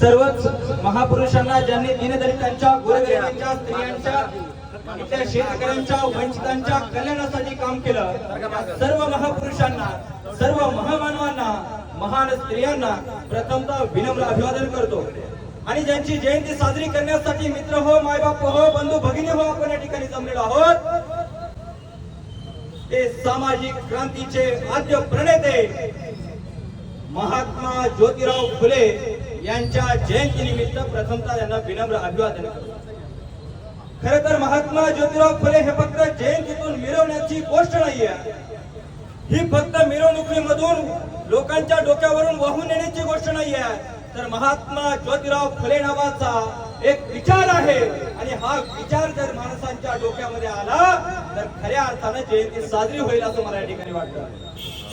सर्वच महापुरुषांना ज्यांनी दिनदलितांच्या गोरगरिबांच्या स्त्रियांच्या इथल्या शेतकऱ्यांच्या वंचितांच्या कल्याणासाठी काम केलं सर्व महापुरुषांना सर्व महामानवांना महान स्त्रियांना प्रथमतः विनम्र अभिवादन करतो. आणि ज्यांची जयंती साजरी करण्यासाठी मित्र हो मायबाप हो बंधू भगिनी हो आपण या ठिकाणी जमलेलो आहोत. ते सामाजिक क्रांतीचे आद्य प्रणेते महात्मा ज्योतिराव फुले यांच्या जयंतीनिमित्त प्रथमतः त्यांना विनम्र अभिवादन करतो. खर तर महात्मा ज्योतिराव फुले हे फक्त जयंतीतून मिरवण्याची गोष्ट नाहीये. ही फक्त मिरवणुकीमधून लोकांच्या डोक्यावरून वाहून नेण्याची गोष्ट नाहीये. तर महात्मा ज्योतिराव फुले नावाचा एक विचार आहे. आणि हा विचार जर माणसांच्या डोक्यामध्ये आला तर खऱ्या अर्थानं जयंती साजरी होईल असं मला या ठिकाणी वाटतं.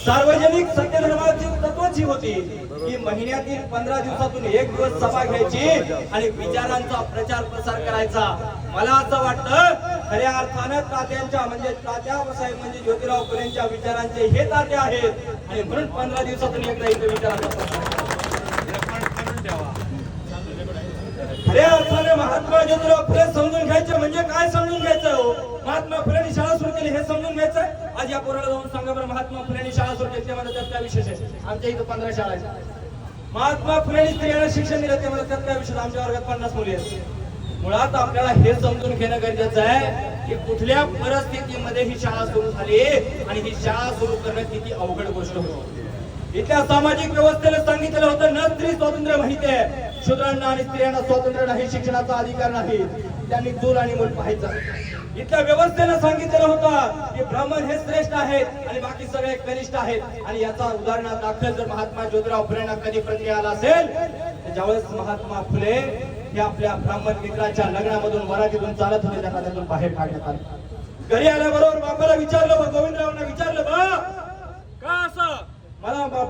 सार्वजनिक सत्यधर्माची तत्वच ही होती की महिन्यातील पंधरा दिवसातून एक दिवस सभा घ्यायची आणि विचारांचा प्रचार प्रसार करायचा. मला असं वाटतं खऱ्या अर्थानं तात्यांच्या म्हणजे तात्या साहेब म्हणजे ज्योतिराव फुलेंच्या विचारांचे हे तात्या आहेत. आणि म्हणून पंधरा दिवसातून एकदा इथे विचारांचा खऱ्या अर्थाने महात्मा ज्योतिराव फुले समजून घ्यायचे म्हणजे काय समजून घ्यायचं हो? महात्मा फुलेंनी शाळा सुरू हे समजून घ्यायचं आज या पोराला जाऊन सांगा बरं महात्मा फुलेंनी शाळा सुरू केली त्यामध्ये त्यात काय विशेष आहे? आमच्या इथं पंधरा शाळा आहेत. महात्मा फुलेंनी स्त्रियांना शिक्षण दिलं त्यामध्ये त्यात काय विशेष आमच्या वर्गात पन्नास मुली आहेत. मुळात आपल्याला हे समजून घेणं गरजेचं आहे की कुठल्या परिस्थितीमध्ये ही शाळा सुरू झाली आणि ही शाळा सुरू करणं किती अवघड गोष्ट होती. इथल्या सामाजिक व्यवस्थेला सांगितलं होतं न स्त्री स्वातंत्र्य माहिती आहे. शूद्रांना आणि स्त्रियांना स्वातंत्र्य नाही शिक्षणाचा अधिकार नाही. त्यांनी चूल आणि मूल पाहायचं. इथल्या व्यवस्थेनं सांगितलेलं होतं की ब्राह्मण हे श्रेष्ठ आहेत आणि बाकी सगळे कनिष्ठ आहेत. आणि याचा उदाहरणार्थ दाखल जर महात्मा ज्योतिराव फुलेंना कधी प्रक्रिया आला असेल ज्यावेळेस महात्मा फुले हे आपल्या ब्राह्मण मित्राच्या लग्नामधून वरातीतून चालत होते त्यांना त्यातून बाहेर काढण्यात आले. घरी आल्याबरोबर बापाला विचारलं बा गोविंदरावांना विचारलं बा का असं?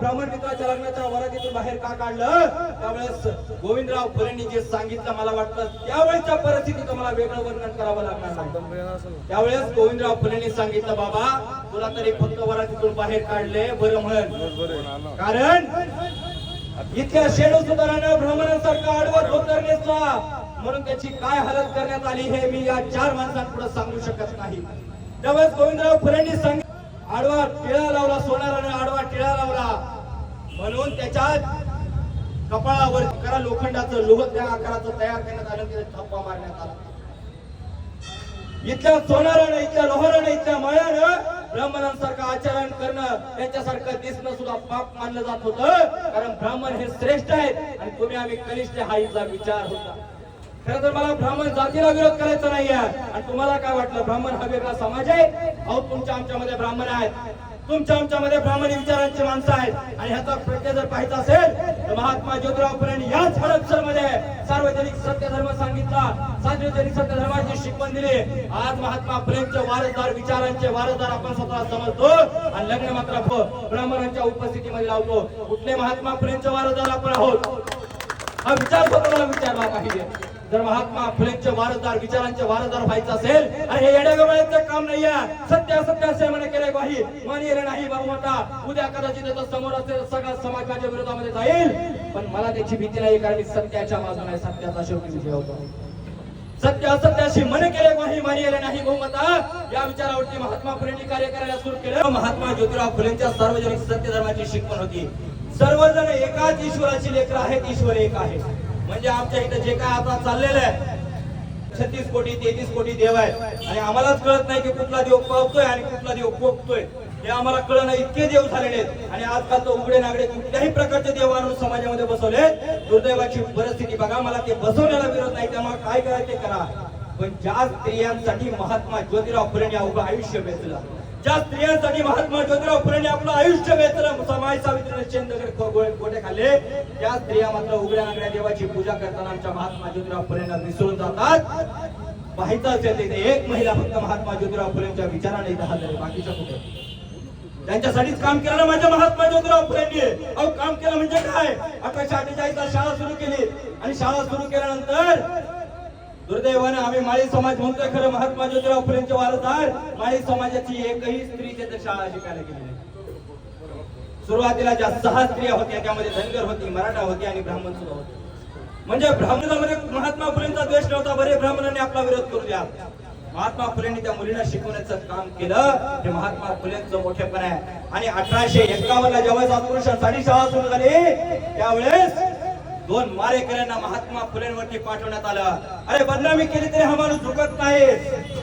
ब्राह्मण मित्राच्या लग्नाच्या वरातीतून बाहेर का काढलं? त्यावेळेस गोविंदराव फुलेंनी जे सांगितलं मला वाटतं त्यावेळेच्या परिस्थितीचं मला वेगळं वर्णन करावं लागणार नाही. त्यावेळेस गोविंदराव फुलेंनी सांगितलं बाबा तुला तरी फक्त वरातीतून बाहेर काढले बरं म्हण. कारण इथल्या शेडू सुधारानं ब्राह्मणांसारखा आडवत धोतर नेसला. म्हणून त्याची काय हालत करण्यात आली हे मी या चार माणसांपुढे सांगू शकत नाही. त्यावेळेस गोविंदराव फुलेंनी सांगितलं आडवा टिळा लावला सोनाराने आडवा टिळा लावला. म्हणून त्याच्या कपाळावर करा लोखंडाचं लोह त्या आकाराचं तयार करण्यात आलं तिथे थप्पा मारण्यात आला. इथल्या सोनारानं इथल्या लोहारानं इथल्या मळ्यानं ब्राह्मणांसारखं आचरण करणं त्यांच्यासारखं दिसणं सुद्धा पाप मानलं जात होत. कारण ब्राह्मण हे श्रेष्ठ आहेत आणि तुम्ही आम्ही कनिष्ठ हा इथला विचार होता. खर तर मला ब्राह्मण जातीला विरोध करायचा नाही आहे आणि तुम्हाला काय वाटलं? ब्राह्मण हा वेगळा समाज आहे? अहो तुमच्या आमच्यामध्ये ब्राह्मण आहेत. तुमच्या आमच्यामध्ये ब्राह्मणी विचारांची माणसं आहेत. आणि ह्याचा प्रत्यय जर पाहायचा असेल तर महात्मा ज्योतिराव फुलेंनी याच हडपसरमध्ये सार्वजनिक सत्यधर्म सांगितला. सार्वजनिक सत्यधर्माची शिकवण दिली. आज महात्मा फुलेंचे वारसदार विचारांचे वारसदार आपण स्वतः समजतो. आणि लग्न मात्र ब्राह्मणांच्या उपस्थितीमध्ये लावतो. कुठले महात्मा फुलेंचे वारसदार आपण आहोत? हा विचार स्वतःला विचारला पाहिजे जर महात्मा फुलेंचे वारसदार विचारांचे वारसदार व्हायचं असेल आणि हे येड्यागोळ्याचं काम नाहीये. सत्य सत्य असे म्हणे केले ग्वाही मानिये नाही बहुमता उद्या कदाचित समोर असेल सगळा समाज माझ्या विरोधामध्ये जाईल. पण मला त्याची भीती नाही कारण मी सत्याच्या बाजूने आहे. सत्याचा शेवटी विजय होतो. सत्य असत्याशी मन केले ग्वाही मानिले नाही बहुमता या विचारावरती महात्मा फुलेंनी कार्य करायला सुरू केलं. महात्मा ज्योतिराव फुलेंच्या सार्वजनिक सत्य धर्माची शिकवण होती. सर्वजण एकाच ईश्वराची लेकर आहेत ईश्वर एक आहे. म्हणजे आमच्या इथं जे काय आता चाललेलं आहे छत्तीस कोटी तेहतीस कोटी देव आहे आणि आम्हालाच कळत नाही की कुठला देव पावतोय आणि कुठला देव पोकतोय हे आम्हाला कळणं इतके देव झालेले आहेत. आणि आजकाल तो उघडे नागडे कुठल्याही प्रकारचे देव आणून समाजामध्ये बसवले दुर्दैवाची परिस्थिती बघा मला ते बसवण्याला विरोध नाही त्यामुळे काय करायचं ते करा. पण ज्या स्त्रियांसाठी महात्मा ज्योतिराव फुले अवघं आयुष्य वेचलं. ज्या स्त्रियांसाठी महात्मा ज्योतिराव फुलेने आपलं आयुष्य वेचलं समाज सावित्रीने चंद्रगड गोटे खाल्ले त्या स्त्रिया मात्र उघड्या आंगड्या देवाची पूजा करताना आमच्या महात्मा ज्योतिराव फुलेंना विसरून जातात. माहीत असेल तिथे एक महिला फक्त महात्मा ज्योतिराव फुलेंच्या विचाराने इथं बाकीच्या कुठे? त्यांच्यासाठीच काम केलं ना माझ्या महात्मा ज्योतिराव फुलेंनी अहो काम केलं म्हणजे काय? अठराशे अठ्ठेचाळीस ला शाळा सुरू केली. आणि शाळा सुरू केल्यानंतर दुर्दैवाने आम्ही माळी समाज म्हणतोय खरं महात्मा ज्योतिराव फुलेंचे वारसदार माळी समाजाची एकही स्त्री तिथे शाळा शिकायला गेली नाही. सुरुवातीला ज्या सहा स्त्रिया होत्या त्यामध्ये धनगर होती मराठा होती आणि ब्राह्मण सुद्धा होते. म्हणजे ब्राह्मणामध्ये महात्मा फुलेंचा द्वेष नव्हता बरे ब्राह्मणांनी आपला विरोध करू द्या महात्मा फुलेंनी त्या मुलीला शिकवण्याचं काम केलं. हे महात्मा फुलेंचं मोठेपण आहे. आणि अठराशे एक्कावन्न जेव्हा सातपुरुषांसाठी शाळा सुरू झाली त्यावेळेस दोन मारेकऱ्यांना महात्मा फुलेंवरती पाठवण्यात आलं. अरे बदनामी केली तरी हा माणूस झुकत नाही.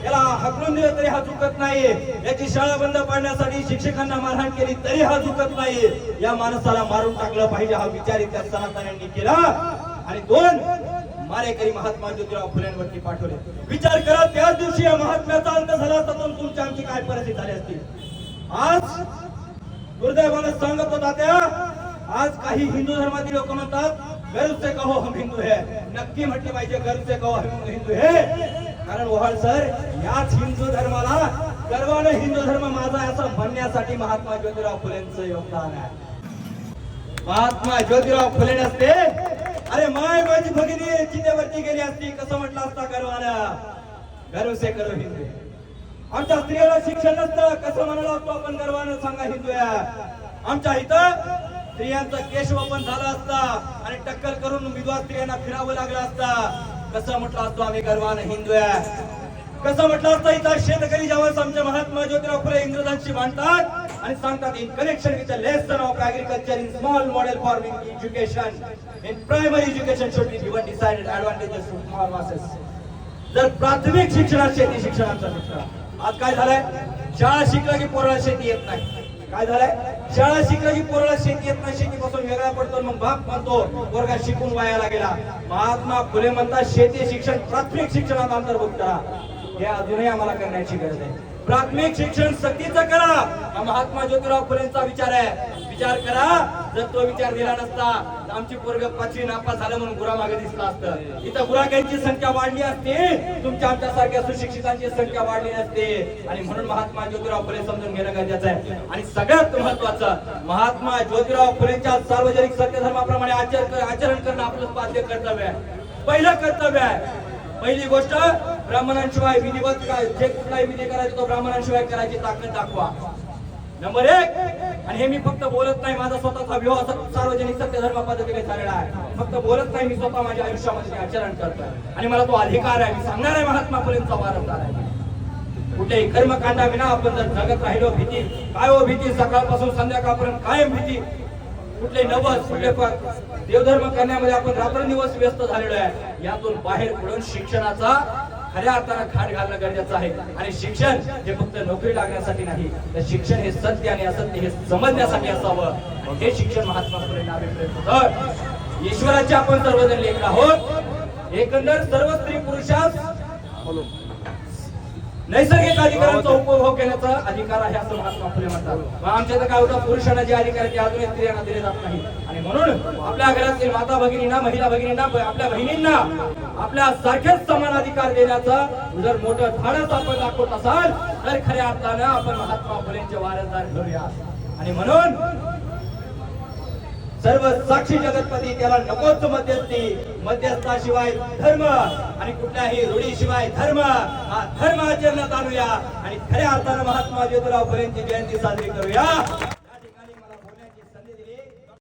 याला हकलून दिलं तरी हा झुकत नाही. याची शाळा बंद पाडण्यासाठी शिक्षकांना मारहाण केली तरी हा झुकत नाही. या माणसाला मारून टाकलं पाहिजे हा विचार त्या सनातन्यांनी केला. आणि दोन मारेकरी महात्मा ज्योतिराव फुलेंवरती पाठवले. विचार करा त्याच दिवशी या महात्म्याचा अंत झाला असता तर तुमची आमची काय परिस्थिती झाली असती? आज दुर्दैवानं सांगत होता त्या आज काही हिंदू धर्मातील लोक म्हणतात गर्व से कहो हम हिंदू है. नक्की म्हटले पाहिजे गर्व से कहो हम हिंदू है. कारण ओहाळ सर याच हिंदू धर्माला गर्वानं हिंदू धर्म माझा असं म्हणण्यासाठी महात्मा ज्योतिराव फुलेंचं योगदान आहे. महात्मा ज्योतिराव फुले नसते. अरे माय माझी भगिनी चितेवरती गेली असती कसं म्हटलं असता गर्वानं? गर्व से करो हिंदू आमच्या स्त्रियाला शिक्षण नसतं कसं म्हणाला असतो आपण गर्वानं सांगा हिंदू आमच्या इथं स्त्रियांचं केशवपन झाला असता आणि टक्कल करून विधवा स्त्रियांना फिरावं लागलं असता. कसं म्हटलं असतो आम्ही गर्वानं हिंदू आहे. कसं म्हटलं असतं इथं शेतकरी जेव्हा आमच्या महात्मा ज्योतिराव फुले इंग्रजांशी मांडतात आणि सांगतात in connection with the lesson of agriculture in small model for education in primary education should be given decided advantages to small masses जर प्राथमिक शिक्षणात शेती शिक्षणाचा शिक्षण आज काय झालंय? शाळा शिकला की पोराला शेती येत नाही. काय झालंय? शाळा शिकला की पोराला शेती येत नाही शेतीपासून वेगळा पडतो मग बाप म्हणतो वर्गात शिकून वायाला गेला महात्मा फुले म्हणतात शेती शिक्षण प्राथमिक शिक्षणात अंतर्भूत करा. हे अजूनही आम्हाला करण्याची गरज आहे. प्राथमिक शिक्षण सक्तीचं करा. हा महात्मा ज्योतिराव फुलेंचा विचार आहे. विचार करा. जर तो विचार दिला नसता आमची पोरग पाचवी नापास झालं म्हणून गुरा मागे दिसला असतं. इथं गुराख्यांची संख्या वाढली असते. तुमच्या आमच्या सारख्या सुशिक्षितांची संख्या वाढली असते. आणि म्हणून महात्मा ज्योतिराव फुले समजून घेणं गरजेचं आहे. आणि सगळ्यात महत्वाचं महात्मा ज्योतिराव फुलेच्या सार्वजनिक सत्यधर्माप्रमाणे आचरण आचरण करणं आपलं बाध्य कर्तव्य आहे. पहिलं कर्तव्य आहे. पहिली गोष्ट ब्राह्मणांशिवाय विधिवत काय जे कुठलाही विधी करायचा तो ब्राह्मणांशिवाय करायची ताकद दाखवा. नंबर एक. आणि हे मी फक्त बोलत नाही माझा स्वतःचा विवाह सार्वजनिक सत्य धर्म पद्धतीने झालेला आहे. फक्त बोलत नाही मी स्वतः माझ्या आयुष्यामध्ये आचरण करतोय. आणि मला तो अधिकार आहे मी सांगणार आहे महात्मा फुलेंचा वारसदार आहे. कुठेही कर्मकांडाविना आपण जर जगत राहिलो भीती काय हो भीती? सकाळपासून संध्याकाळपर्यंत कायम भीती. कुठले नवस कुठले देवधर्म करण्यामध्ये आपण रात्रंदिवस व्यस्त झालेलो आहे. यातून बाहेर पडून शिक्षणाचा खऱ्या अर्थानं खाट घालणं गरजेचं आहे. आणि शिक्षण हे फक्त नोकरी लागण्यासाठी नाही तर शिक्षण हे सत्य आणि असत्य हे समजण्यासाठी असावं. हे शिक्षण महात्मा फुलेंना अभिप्रेत ईश्वराचे आपण सर्वजण लेख आहोत. एकंदर सर्व स्त्री पुरुषास नैसर्गिक अधिकारांचा उपभोग घेण्याचा अधिकार आहे असं महात्मा फुले म्हणतात. आमच्या तर काय होतं? पुरुषांना जे अधिकार आहेत ते अजून स्त्रियांना दिले जात नाही आणि म्हणून आपल्या घरातील माता भगिनींना महिला भगिनींना आपल्या बहिणींना आपल्या सारखेच समान अधिकार देण्याचा जर मोठं धाडस आपण दाखवत असाल तर खऱ्या अर्थानं आपण महात्मा फुलेंचे वारसदार ठरूया. आणि म्हणून सर्व साक्षी जगतपती त्याला नकोच मध्यस्थी मध्यस्थाशिवाय धर्म आणि कुठल्याही रूढीशिवाय धर्म हा धर्म आचरणात आणूया. आणि खऱ्या अर्थानं महात्मा ज्योतिराव फुलेंची जयंती साजरी करूया.